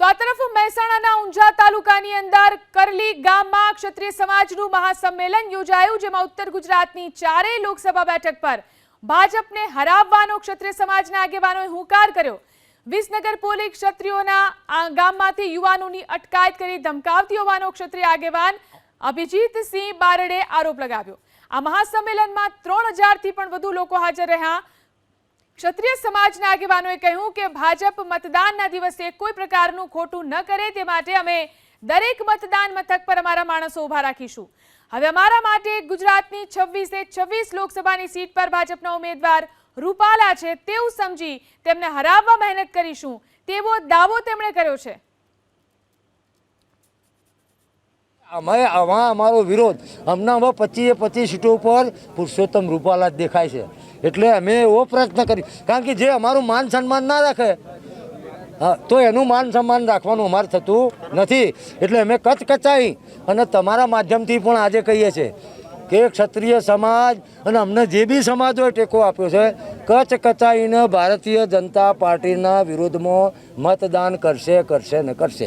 તો આ તરફ મહેસાણાના ઊંઝા તાલુકાની અંદર કરલી ગામમાં ક્ષત્રિય સમાજનું મહાસંમેલન યોજાયું, જેમાં ઉત્તર ગુજરાતની ચારેય લોકસભા બેઠક પર ભાજપને હરાવવાનો ક્ષત્રિય સમાજના આગેવાનોએ હુંકાર કર્યો. વિસનગર પોલીસ ક્ષત્રિયોના ગામમાંથી યુવાનોની અટકાયત કરી ધમકાવતી હોવાનો ક્ષત્રિય આગેવાન અભિજીતસિંહ બારડે આરોપ લગાવ્યો. આ મહાસંમેલનમાં ત્રણ હજારથી પણ વધુ લોકો હાજર રહ્યા. ક્ષત્રિય સમાજના આગેવાનોએ કહ્યું કે ભાજપ મતદાનના દિવસે કોઈ પ્રકારનું ખોટું ન કરે તે માટે અમે દરેક મતદાન મથક પર અમારા માણસો ઊભા રાખીશું. હવે અમારા માટે ગુજરાતની છવ્વીસે છવ્વીસ લોકસભાની સીટ પર ભાજપના ઉમેદવાર રૂપાલા છે તેવું સમજી તેમને હરાવવા મહેનત કરીશું તેવો દાવો તેમણે કર્યો છે. અમે આમાં અમારો વિરોધ. હમણાં હવે પચીસે પચીસ સીટો ઉપર પુરુષોત્તમ રૂપાલા દેખાય છે. એટલે અમે એવો પ્રયત્ન કરી કારણ કે જે અમારું માન સન્માન ના રાખે, હા, તો એનું માન સન્માન રાખવાનું અમારે થતું નથી. એટલે અમે કચકચાઈ અને તમારા માધ્યમથી પણ આજે કહીએ છીએ કે ક્ષત્રિય સમાજ અને અમને જે બી સમાજોએ ટેકો આપ્યો છે, કચ્છ કચાઈને ભારતીય જનતા પાર્ટીના વિરોધમાં મતદાન કરશે કરશે ને કરશે.